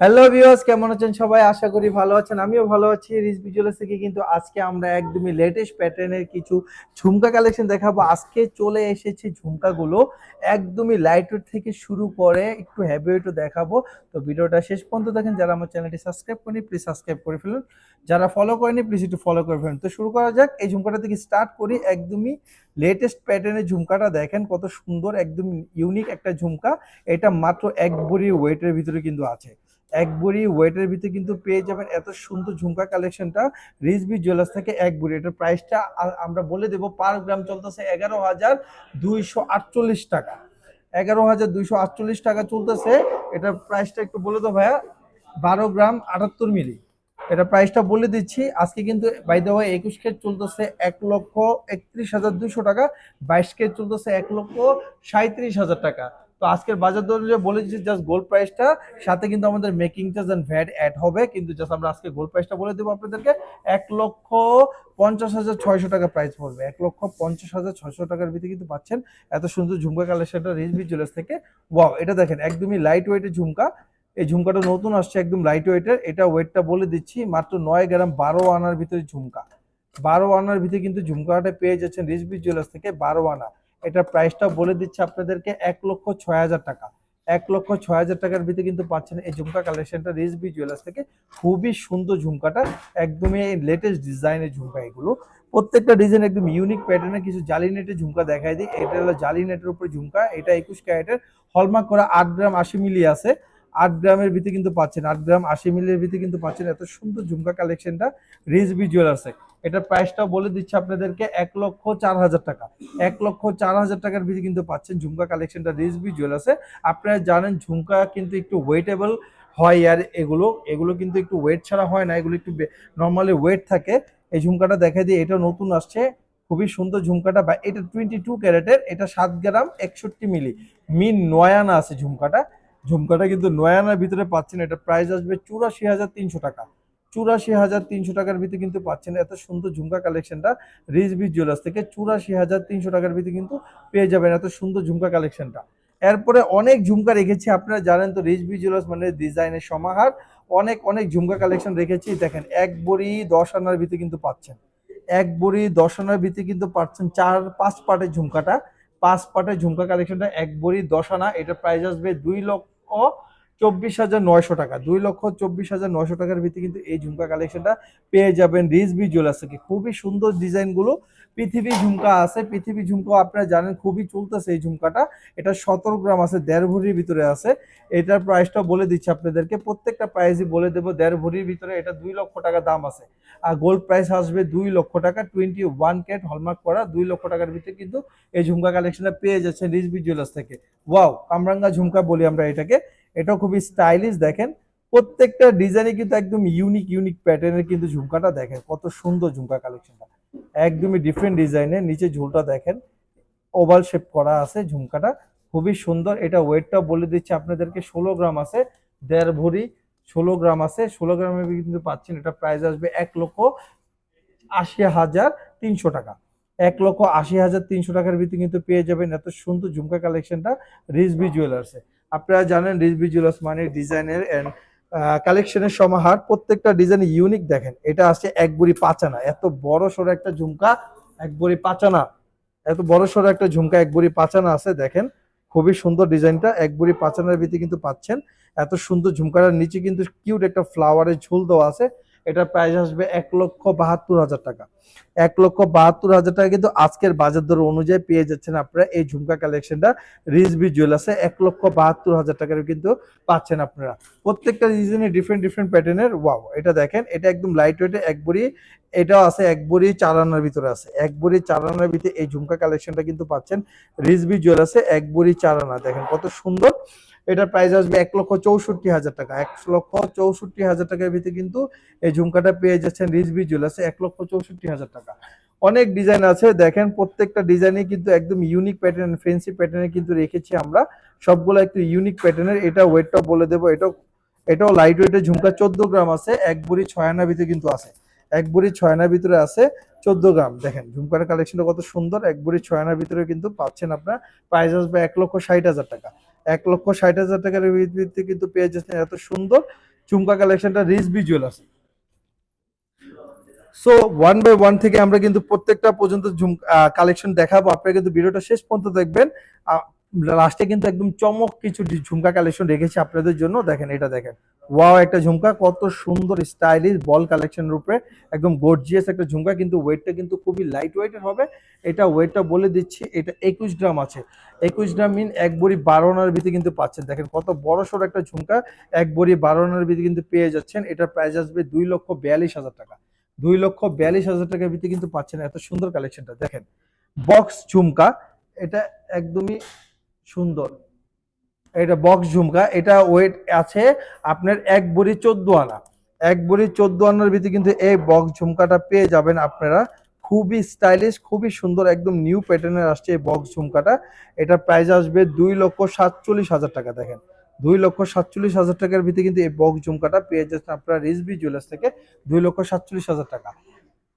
Hello viewers কেমন আছেন সবাই? আশা করি ভালো আছেন, আমিও ভালো আছি। রিস ভিজুয়ালস থেকে কিন্তু আজকে আমরা একদমই লেটেস্ট প্যাটার্নের কিছু ঝুমকা কালেকশন দেখাবো। আজকে চলে এসেছে ঝুমকাগুলো একদমই লাইট ওয়েট থেকে শুরু করে একটু হ্যাভি ওয়েটও দেখাবো। তো ভিডিওটা শেষ পর্যন্ত দেখেন, যারা আমার চ্যানেলটি সাবস্ক্রাইব করেনি প্লিজ সাবস্ক্রাইব করে ফেলুন। যারা ফলো করেনি প্লিজ একটু ফলো করে ফেলুন। তো শুরু করা যাক, এই ঝুমকাটা থেকে স্টার্ট করি। একদমই লেটেস্ট প্যাটার্নের ঝুমকাটা দেখেন, কত সুন্দর একদম ইউনিক একটা ঝুমকা। এটা মাত্র এক ভরি ওয়েটের ভিতরে কিন্তু আছে। এক বুড়ি ওয়েটের ভিতরে কিন্তু পেয়ে যাবেন এত সুন্দর ঝুমকা কালেকশনটা। রিজবি জুয়েলার্স থেকে এক বুড়ি। এটার প্রাইসটা আমরা বলে দেবো, পার গ্রাম চলতেছে এগারো হাজার দুইশো আটচল্লিশ টাকা। এগারো হাজার দুইশো আটচল্লিশ টাকা চলতেছে। এটার প্রাইসটা একটু বলে দাও ভাইয়া। বারো গ্রাম আটাত্তর মিলি। এটা প্রাইসটা বলে দিচ্ছি। আজকে কিন্তু বাই দেওয়া একুশ কেজ চলতেছে এক লক্ষ একত্রিশ হাজার দুশো টাকা। বাইশ কেজ চলতেছে এক লক্ষ সাঁত্রিশ হাজার টাকা। তো আজকের বাজার দর অনুযায়ী বলে দিচ্ছি জাস্ট গোল্ড প্রাইসটা সাথে কিন্তু আমাদের making charge and VAT add হবে। কিন্তু জাস্ট আমরা আজকে গোল্ড প্রাইসটা বলে দেবো আপনাদেরকে, এক লক্ষ পঞ্চাশ হাজার ছয়শো টাকা প্রাইস পড়বে। এক লক্ষ পঞ্চাশ হাজার ছয়শো টাকার ভিতরে কিন্তু পাচ্ছেন এত সুন্দর ঝুমকা কালেকশনটা রিজবি জুয়েলার্স থেকে। ওয়াও এটা দেখেন, একদমই লাইট ওয়েটের ঝুমকা। এই ঝুমকাটা নতুন আসছে, একদম লাইট ওয়েটের এটা ওয়েটটা বলে দিচ্ছি, মাত্র নয় গ্রাম বারো আনার ভিতরে ঝুমকা। বারো আনার ভিতরে কিন্তু ঝুমকাটা পেয়ে যাচ্ছেন রিজবি জুয়েলার্স থেকে বারো আনা। এটা প্রাইসটা বলে দিচ্ছে আপনাদেরকে এক লক্ষ ছয় হাজার টাকা। এক লক্ষ ছয় হাজার টাকার ভিতরে কিন্তু পাচ্ছেন এই ঝুমকা কালেকশনটা রিজবি জুয়েলার্স থেকে। খুবই সুন্দর ঝুমকাটা, একদমই লেটেস্ট ডিজাইনের ঝুমকা এগুলো। প্রত্যেকটা ডিজাইন একদম ইউনিক প্যাটার্নে কিছু জালি নেটের ঝুমকা দেখায় দিই। এটা হলো জালি নেটের উপরে ঝুমকা, এটা একুশ ক্যারেটের। হলমার্ক করা আট গ্রাম আশি মিলি আছে। আট গ্রামের ভিতরে কিন্তু পাচ্ছেন, আট গ্রাম আশি মিলির ভিতরে কিন্তু পাচ্ছেন। এত সুন্দর ঝুমকা কালেকশনটা রিজবি জুয়েলার্সে এটার প্রাইসটা বলে দিচ্ছে আপনাদেরকে, এক লক্ষ চার হাজার টাকা। এক লক্ষ চার হাজার টাকার ভিতরে কিন্তু পাচ্ছেন ঝুমকা কালেকশনটা রিজবি জুয়েলার্সে আপনারা জানেন ঝুমকা কিন্তু একটু ওয়েটেবল হয় আর এগুলো এগুলো কিন্তু একটু ওয়েট ছাড়া হয় না, এগুলো একটু নর্মালি ওয়েট থাকে। এই ঝুমকাটা দেখা দিয়ে এটা নতুন আসছে, খুবই সুন্দর ঝুমকাটা। বা এটা টোয়েন্টি টু ক্যারেটের, এটা সাত গ্রাম একষট্টি মিলি। মিন নয়ানা আছে ঝুমকাটা। ঝুমকাটা কিন্তু নয়ানার ভিতরে পাচ্ছেন, এটা প্রাইস আসবে চুরাশি হাজার তিনশো টাকা। চুরাশি হাজার তিনশো টাকার ভিতরে কিন্তু পাচ্ছেন, এত সুন্দর ঝুমকা কালেকশনটা রিজবি জুয়েলার্স থেকে চুরাশি হাজার তিনশো টাকার ভিতরে কিন্তু পেয়ে যাবেন এত সুন্দর ঝুমকা কালেকশনটা এরপরে অনেক ঝুমকা রেখেছি আপনারা জানেন তো রিজবি জুয়েলার্স মানে ডিজাইনের সমাহার। অনেক অনেক ঝুমকা কালেকশন রেখেছি, দেখেন, এক বড়ি দশ আনার ভিতরে কিন্তু পাচ্ছেন। এক বড়ি দশ আনার ভিতরে কিন্তু পাচ্ছেন চার, পাঁচ পাটের ঝুমকাটা। পাঁচ পাটের ঝুমকা কালেকশনটা এক বড়ি দশ আনা এটা প্রাইস আসবে দুই লক্ষ চব্বিশ হাজার নয়শো টাকা। দুই লক্ষ চব্বিশ হাজার নয়শো টাকার ভিত্তি কিন্তু এই ঝুমকা কালেকশনটা পেয়ে যাবেন রিজবি জুয়েলার্স থেকে। খুবই সুন্দর ডিজাইনগুলো পৃথিবী ঝুমকা আছে। পৃথিবী ঝুমকা আপনারা জানেন, খুবই চলতেছে এই ঝুমকাটা। এটা সতেরো গ্রাম আছে, দেড় ভরির ভিতরে আছে। এটার প্রাইসটা বলে দিচ্ছি আপনাদেরকে। প্রত্যেকটা প্রাইসই বলে দেবো, দেড় ভরির ভিতরে এটা দুই লক্ষ টাকা দাম আছে। আর গোল্ড প্রাইস আসবে দুই লক্ষ টাকা টোয়েন্টি ওয়ান ক্যাট হলমার্ক করা দুই লক্ষ টাকার ভিতরে কিন্তু এই ঝুমকা কালেকশনটা পেয়ে যাচ্ছে রিজবি জুয়েলার্স থেকে। ওয়াও কামরাঙ্গা ঝুমকা বলি আমরা এটাকে। এটাও খুবই স্টাইলিশ দেখেন। প্রত্যেকটা ডিজাইনে কিন্তু একদম ইউনিক ইউনিক প্যাটার্নের কিন্তু ঝুমকাটা দেখেন। কত সুন্দর ঝুমকা কালেকশনটা একদমই ডিফারেন্ট ডিজাইনের নিচে ঝুলটা দেখেন। ওভাল শেপ করা আছে ঝুমকাটা। খুবই সুন্দর। এটা ওয়েটটা বলে দিচ্ছে আপনাদেরকে ষোলো গ্রাম আছে দেড় ভরি ষোলো গ্রাম আছে। ষোলো গ্রামে কিন্তু পাচ্ছেন এটা প্রাইস আসবে এক লক্ষ আশি হাজার তিনশো টাকা। এক লক্ষ আশি হাজার তিনশো টাকার ভিতরে কিন্তু পেয়ে যাবেন এত সুন্দর ঝুমকা কালেকশনটা রিজবি জুয়েলার্সে আপনারা জানেন রিজবি জুয়েলার্স মানে ডিজাইনের অ্যান্ড কালেকশনের সমাহার প্রত্যেকটা ডিজাইন ইউনিক দেখেন। এটা আসছে এক বুড়ি পাচানা। এত বড় সড়ো একটা ঝুমকা, এক বুড়ি পাচানা। এত বড় সড়ো একটা ঝুমকা, এক বুড়ি পাচানা আছে, দেখেন। খুবই সুন্দর ডিজাইনটা, এক বুড়ি পাচানার ভিতরে কিন্তু পাচ্ছেন। এত সুন্দর ঝুমকাটার নিচে কিন্তু কিউট একটা ফ্লাওয়ারের ঝুল দেওয়া আছে। এটার প্রাইস আসবে এক লক্ষ বাহাত্তর হাজার টাকা। এক লক্ষ বাহাত্তর হাজার টাকা কিন্তু আজকের বাজার দর অনুযায়ী পেয়ে যাচ্ছেন আপনারা এই ঝুমকা কালেকশনটা। রিজবি জুয়েলার্সে এক লক্ষ বাহাত্তর হাজার টাকার কিন্তু পাচ্ছেন আপনারা। প্রত্যেকটা রিজনে ডিফারেন্ট ডিফারেন্ট প্যাটার্নের ওয়াও এটা দেখেন, এটা একদম লাইট ওয়েটে একবারই এটাও আছে, এক বড়ি চার আনার ভিতরে আছে। এক বড়ি চার আনার ভিতরে এই ঝুমকা কালেকশনটা কিন্তু পাচ্ছেন। রিজবি জুয়েলার্সে এক বড়ি চার আনা দেখেন কত সুন্দর। এটার প্রাইস আসবে এক লক্ষ চৌষট্টি হাজার টাকা। এক লক্ষ চৌষট্টি হাজার টাকার ভিতরে কিন্তু এই ঝুমকাটা পেয়ে যাচ্ছেন রিজবি জুয়েলার্সে এক লক্ষ চৌষট্টি হাজার টাকা। অনেক ডিজাইন আছে, দেখেন প্রত্যেকটা ডিজাইনে কিন্তু একদম ইউনিক প্যাটার্ন ফেন্সি প্যাটার্নে কিন্তু রেখেছি আমরা। সবগুলো একটু ইউনিক প্যাটার্নের এটা ওয়েটটা বলে দেবো। এটাও এটাও লাইট ওয়েটের ঝুমকা চোদ্দ গ্রাম আছে, এক বুড়ি ছয় আনার ভিতরে কিন্তু আছে। এক বুড়ি ছয় আনার ভিতরে আছে চোদ্দ গ্রাম। দেখেন, ঝুমকার কালেকশনটা কত সুন্দর। এক বুড়ি ছয় আনার ভিতরে কিন্তু পাচ্ছেন আপনার প্রাইস আসবে এক লক্ষ ষাট হাজার টাকা। এক লক্ষ ষাট হাজার টাকার ভিত্তিতে কিন্তু পেয়ে যাচ্ছেন এত সুন্দর ঝুমকা কালেকশনটা রিসবি আছে। সো ওয়ান বাই ওয়ান থেকে আমরা কিন্তু প্রত্যেকটা পর্যন্ত কালেকশন দেখাবো। আপনারা কিন্তু ভিডিওটা শেষ পর্যন্ত দেখবেন। লাস্টে কিন্তু একদম চমক কিছু ঝুমকা কালেকশন রেখেছি আপনাদের জন্য। দেখেন, এটা দেখেন। ওয়াও একটা ঝুমকা, কত সুন্দর স্টাইলিশ বল কালেকশনের উপরে। একদম গর্জিয়াস একটা ঝুমকা, কিন্তু ওয়েটটা কিন্তু খুবই লাইট ওয়েটের হবে। এটা ওয়েটটা বলে দিচ্ছি, এটা একুশ গ্রাম আছে। একুশ গ্রাম মিন এক বড়ি বারো আনার ভিতরে কিন্তু পাচ্ছেন। দেখেন, কত বড় সড়ো একটা ঝুমকা, এক বড়ি বারো আনার ভিতরে কিন্তু পেয়ে যাচ্ছেন। এটার প্রাইস আসবে দুই লক্ষ বিয়াল্লিশ হাজার টাকা। দুই লক্ষ বিয়াল্লিশ হাজার টাকার ভিতরে কিন্তু পাচ্ছেন এত সুন্দর কালেকশনটা দেখেন বক্স ঝুমকা, এটা একদমই সুন্দর। এটা বক্স ঝুমকা, এটা ওয়েট আছে আপনার এক বড়ি চোদ্দ আনা। এক বড়ি চোদ্দ আনার ভিতরে কিন্তু এই বক্স ঝুমকাটা পেয়ে যাবেন আপনারা। খুবই স্টাইলিশ খুবই সুন্দর, একদম নিউ প্যাটার্নের আসছে এই বক্স ঝুমকাটা। এটা প্রাইস আসবে দুই লক্ষ সাতচল্লিশ হাজার টাকা, দেখেন। দুই লক্ষ সাতচল্লিশ হাজার টাকার ভিতরে কিন্তু এই বক্স ঝুমকাটা পেয়ে যাচ্ছেন আপনারা রিসবি জুয়েলার্স থেকে দুই লক্ষ সাতচল্লিশ হাজার টাকা।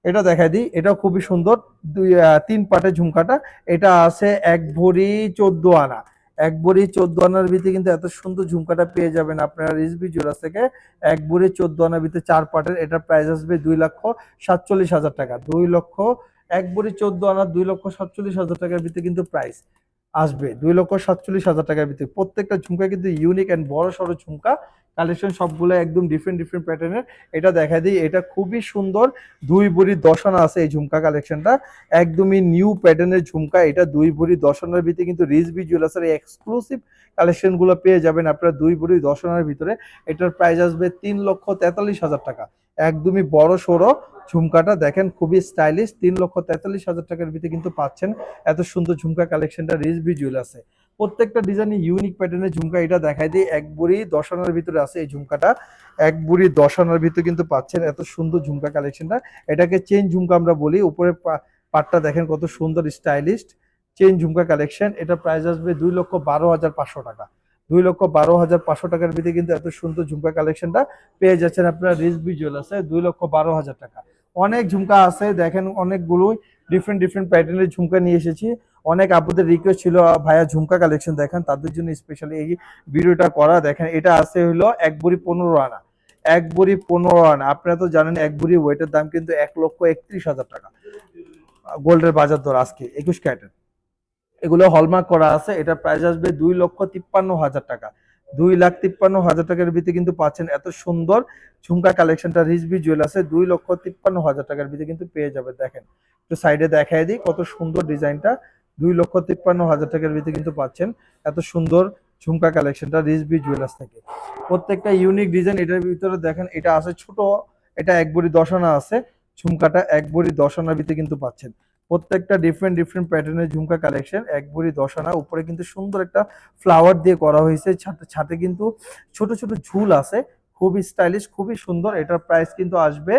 এটা দেখাই দিই এটা খুবই সুন্দর। দুই তিন পাটের ঝুমকাটা। এটা আছে এক ভরি চোদ্দ আনা। এক ভরি চোদ্দ আনার ভিতরে কিন্তু এত সুন্দর ঝুমকাটা পেয়ে যাবেন আপনারা রিসবি জুয়েলার্স থেকে। এক ভরি চোদ্দ আনার ভিতরে চার পাটের এটার প্রাইস আসবে দুই লক্ষ সাতচল্লিশ হাজার টাকা। দুই লক্ষ, এক ভরি চোদ্দ আনার দুই লক্ষ সাতচল্লিশ হাজার টাকার ভিতরে কিন্তু প্রাইস আসবে। দুই লক্ষ সাতচল্লিশ হাজার টাকার ভিতরে। প্রত্যেকটা ঝুমকা কিন্তু ইউনিক অ্যান্ড বড় সড়ো ঝুমকা। কালেকশন সবগুলো একদম ডিফারেন্ট ডিফারেন্ট প্যাটার্নের এটা দেখা দিই, এটা খুবই সুন্দর। দুই ভরি দশানা আছে এই ঝুমকা কালেকশনটা একদমই নিউ প্যাটার্নের ঝুমকা। এটা দুই ভরি দশানার ভিতরে কিন্তু রিজবি জুয়েলার্সের এক্সক্লুসিভ কালেকশনগুলো পেয়ে যাবেন আপনারা দুই ভরি দশানার ভিতরে। এটার প্রাইস আসবে তিন লক্ষ তেতাল্লিশ হাজার টাকা। একদমই বড় সড়ো ঝুমকাটা। দেখেন খুবই স্টাইলিশ তিন লক্ষ তেতাল্লিশ হাজার টাকার ভিতরে কিন্তু পাচ্ছেন। এত সুন্দর ঝুমকা কালেকশনটা রিজবি জুয়েলার্সে প্রত্যেকটা ডিজাইনে ইউনিক প্যাটার্নের ঝুমকা এটা দেখাই দিই। এক বুড়ি দশানার ভিতরে আছে এই ঝুমকাটা। এক বুড়ি দশানার ভিতরে কিন্তু পাচ্ছেন এত সুন্দর ঝুমকা কালেকশনটা এটাকে চেন ঝুমকা আমরা বলি। উপরে পাটটা দেখেন কত সুন্দর স্টাইলিস্ট চেন ঝুমকা কালেকশন এটা প্রাইস আসবে দুই লক্ষ বারো হাজার পাঁচশো টাকা। দুই লক্ষ বারো হাজার পাঁচশো টাকার ভিতরে কিন্তু এত সুন্দর ঝুমকা কালেকশনটা পেয়ে যাচ্ছেন আপনারা রিসবি আছে। দুই লক্ষ বারো হাজার টাকা। অনেক ঝুমকা আছে। দেখেন অনেকগুলোই। ডিফারেন্ট ডিফারেন্ট প্যাটার্নের ঝুমকা নিয়ে এসেছি। অনেক আপুদের রিকোয়েস্ট ছিল ভাইয়া ঝুমকা কালেকশন দেখেন। তাদের জন্য স্পেশালি এই ভিডিওটা করা। দেখেন, এটা আছে হলো এক বুড়ি পনেরো আনা। এক বুড়ি পনেরো আনা। আপনারা তো জানেন, এক বুড়ি ওয়েটের দাম কিন্তু এক লক্ষ একত্রিশ হাজার টাকা। গোল্ডের বাজার দর আজকে, একুশ ক্যারেটের। এগুলো হলমার্ক করা আছে। এটা প্রাইস আসবে দুই লক্ষ তিপ্পান্ন হাজার টাকা। দুই লাখ তিপ্পান্ন হাজার টাকার ভিতরে কিন্তু পাচ্ছেন। এত সুন্দর ঝুমকা কালেকশনটা রিজবি জুয়েলার্সে দুই লক্ষ তিপ্পান্ন হাজার টাকার ভিতরে কিন্তু পেয়ে যাবে। দেখেন, একটু সাইডে দেখাই দিই কত সুন্দর ডিজাইনটা। দুই লক্ষ তিপ্পান্ন হাজার টাকার ভিতরে কিন্তু পাচ্ছেন। এত সুন্দর ঝুমকা কালেকশনটা রিজবি জুয়েলার্স থেকে। প্রত্যেকটা ইউনিক ডিজাইন এটার ভিতরে দেখেন, এটা আছে ছোট, এটা এক বড়ি দশানা আছে। ঝুমকাটা এক বড়ি দশানার ভিতরে কিন্তু পাচ্ছেন। প্রত্যেকটা ডিফারেন্ট ডিফারেন্ট প্যাটার্নের ঝুমকা কালেকশন এক বড়ি দশানা উপরে কিন্তু সুন্দর একটা ফ্লাওয়ার দিয়ে করা হয়েছে, ছাতে ছাতে কিন্তু ছোট ছোট ঝুল আছে খুবই স্টাইলিশ খুবই সুন্দর। এটার প্রাইস কিন্তু আসবে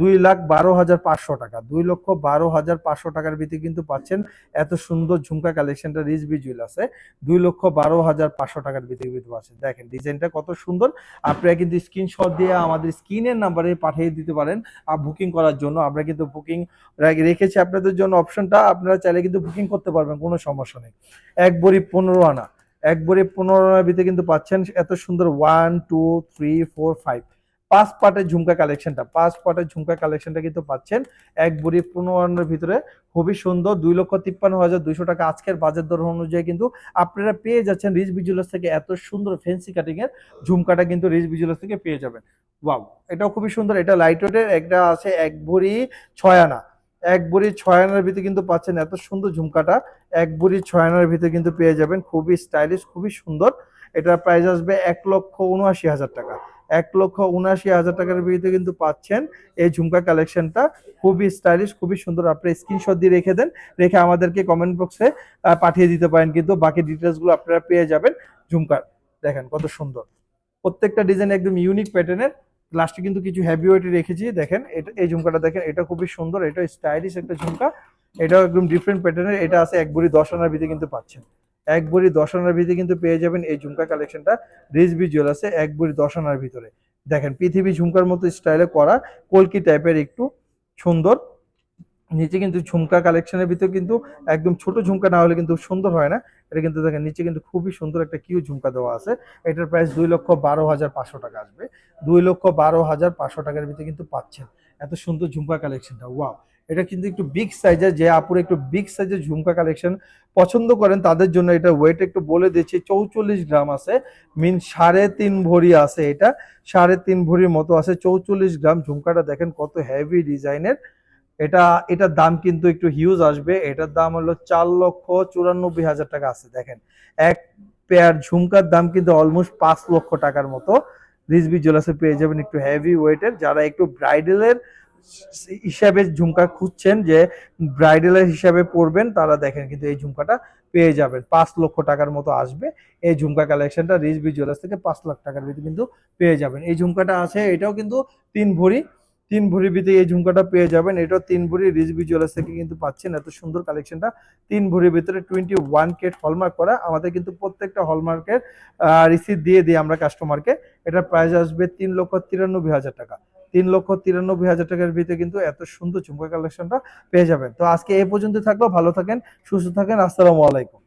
দুই লাখ বারো হাজার পাঁচশো টাকা। দুই লক্ষ বারো হাজার পাঁচশো টাকার ভিতরে কিন্তু পাচ্ছেন এত সুন্দর ঝুমকা কালেকশনটা রিচ রিজবি আছে দুই লক্ষ বারো হাজার পাঁচশো টাকার ভিতরে কিন্তু পাচ্ছেন। দেখেন ডিজাইনটা কত সুন্দর। আপনারা কিন্তু স্ক্রিনশট দিয়ে আমাদের স্ক্রিনের নাম্বারে পাঠিয়ে দিতে পারেন আর বুকিং করার জন্য। আমরা কিন্তু বুকিং রেখেছি আপনাদের জন্য অপশনটা আপনারা চাইলে কিন্তু বুকিং করতে পারবেন, কোনো সমস্যা নেই। এক বড়ি পনেরো আনা। এক বড়ি পনেরো ভিতরে কিন্তু পাচ্ছেন এত সুন্দর one two three four five পাঁচ পার্টের ঝুমকা কালেকশনটা পাঁচ পার্টের ঝুমকা কালেকশনটা কিন্তু পাচ্ছেন এক বড়ি পনেরো ভিতরে। খুবই সুন্দর, দুই লক্ষ তিপ্পান্ন হাজার দুইশো টাকা আজকের বাজার দর অনুযায়ী কিন্তু আপনারা পেয়ে যাচ্ছেন রিচ বিজুলাস থেকে এত সুন্দর ফেন্সি কাটিং এর ঝুমকাটা কিন্তু রিচ বিজুলাস থেকে পেয়ে যাবেন। ওয়াও এটাও খুবই সুন্দর, এটা লাইট ওয়েটের একটা আছে এক ভরি ছয় আনা। এক ভরি ছয় আনার ভিতরে কিন্তু পাচ্ছেন এত সুন্দর ঝুমকাটা, এক ভরি ছয় আনার ভিতরে কিন্তু পেয়ে যাবেন। খুবই স্টাইলিশ খুবই সুন্দর। এটার প্রাইস আসবে এক লক্ষ উনআশি হাজার টাকা। এক লক্ষ উনআশি হাজার টাকার ভিতরে কিন্তু পাচ্ছেন এই ঝুমকা কালেকশনটা খুবই স্টাইলিশ খুবই সুন্দর। আপনি স্ক্রিনশট দিয়ে রেখে দেন, রেখে আমাদেরকে কমেন্ট বক্সে পাঠিয়ে দিতে পারেন। কিন্তু বাকি ডিটেলসগুলো আপনারা পেয়ে যাবেন ঝুমকার। দেখেন কত সুন্দর। প্রত্যেকটা ডিজাইন একদম ইউনিক প্যাটার্নের লাস্টে কিন্তু কিছু হেভি ওয়েট রেখেছি, দেখেন, এটা এই ঝুমকাটা দেখেন, এটা খুবই সুন্দর, এটা স্টাইলিশ একটা ঝুমকা, এটা একদম ডিফারেন্ট প্যাটার্নের এটা আছে এক ভরি দশ আনার ভিতরে কিন্তু পাচ্ছেন। এক ভরি দশ আনার ভিতরে কিন্তু পেয়ে যাবেন এই ঝুমকা কালেকশনটা রিজবি জুয়েলার্সে এক বড়ি দশ আনার ভিতরে। দেখেন, পৃথিবী ঝুমকার মতো স্টাইলে করা, কলকি টাইপের একটু সুন্দর। নিচে কিন্তু ঝুমকা কালেকশনের ভিতরে কিন্তু একদম ছোট ঝুমকা না হলে কিন্তু সুন্দর হয় না। এটা কিন্তু দেখেন, নিচে কিন্তু খুবই সুন্দর একটা কিউ ঝুমকা দেওয়া আছে। এটার প্রাইস দুই লক্ষ বারো হাজার পাঁচশো টাকা আসবে। দুই লক্ষ বারো হাজার পাঁচশো টাকার ভিতরে কিন্তু পাচ্ছেন। এত সুন্দর ঝুমকা কালেকশনটা ওয়াও এটা কিন্তু একটু বিগ সাইজের যে আপুর একটু বিগ সাইজের ঝুমকা কালেকশন পছন্দ করেন, তাদের জন্য এটা ওয়েট একটু বলে দিচ্ছি, চৌচল্লিশ গ্রাম আছে। মিন সাড়ে তিন ভরি আছে এটা। সাড়ে তিন ভরির মতো আছে, চৌচল্লিশ গ্রাম ঝুমকাটা দেখেন কত হেভি ডিজাইনের এটা, এটার দাম কিন্তু একটু হিউজ আসবে। এটার দাম হলো চার লক্ষ চুরানব্বই হাজার টাকা আছে, দেখেন। এক পেয়ার ঝুমকার দাম কিন্তু অলমোস্ট পাঁচ লক্ষ টাকার মতো। রিজবি জুয়েলার্সে পেয়ে যাবেন একটু হেভি ওয়েটের যারা একটু ব্রাইডালের হিসাবে ঝুমকা খুঁজছেন, যে ব্রাইডালের হিসাবে পরবেন, তারা দেখেন কিন্তু এই ঝুমকাটা পেয়ে যাবেন। পাঁচ লক্ষ টাকার মতো আসবে। এই ঝুমকা কালেকশনটা রিজবি জুয়েলার্স থেকে পাঁচ লাখ টাকার ভিতরে কিন্তু পেয়ে যাবেন। এই ঝুমকাটা আছে, এটাও কিন্তু তিন ভরি। তিন ভরির ভিতরে এই ঝুমকাটা পেয়ে যাবেন। এটাও তিন ভরি রিজবি জুয়েলার্স থেকে কিন্তু পাচ্ছেন। এত সুন্দর কালেকশনটা তিন ভরির ভিতরে টোয়েন্টি ওয়ান কেট হলমার্ক করা। আমাদের কিন্তু প্রত্যেকটা হলমার্কের রিসিভ দিয়ে দিই আমরা কাস্টমারকে এটার প্রাইস আসবে তিন লক্ষ তিরানব্বই হাজার টাকা। তিন লক্ষ তিরানব্বই হাজার টাকার ভিতরে কিন্তু এত সুন্দর ঝুমকা কালেকশনটা পেয়ে যাবেন। তো আজকে এ পর্যন্ত থাকল। ভালো থাকেন, সুস্থ থাকেন। আসসালামু আলাইকুম।